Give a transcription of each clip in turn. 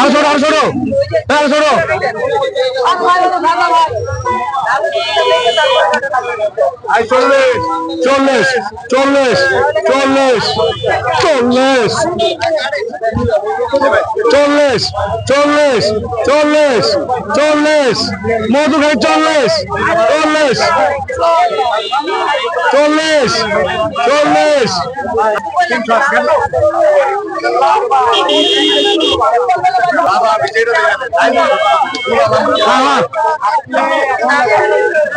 আর সরো আর সরো। হ্যাঁ, আর সরো। চল্লিশ চল্লিশ চল্লিশ চল্লিশ চল্লিশ চল্লিশ চল্লিশ চল্লিশ চল্লিশ মধু খাই চল্লিশ চল্লিশ চল্লিশ চল্লিশ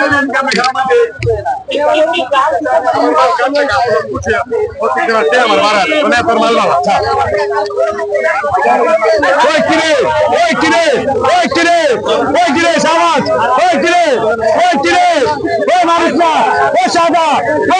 Deben Kamehameha ఒత్తి కరెక్టే మరి మారాలి ఉన్నాయి పర్ మళ్ళా ఓయ్ కిరే ఓయ్ కిరే ఓయ్ కిరే ఓయ్ కిరే సామాజ్ ఓయ్ కిరే ఓయ్ కిరే ఓయ్ మారుస్మా ఓ షాబా ఓ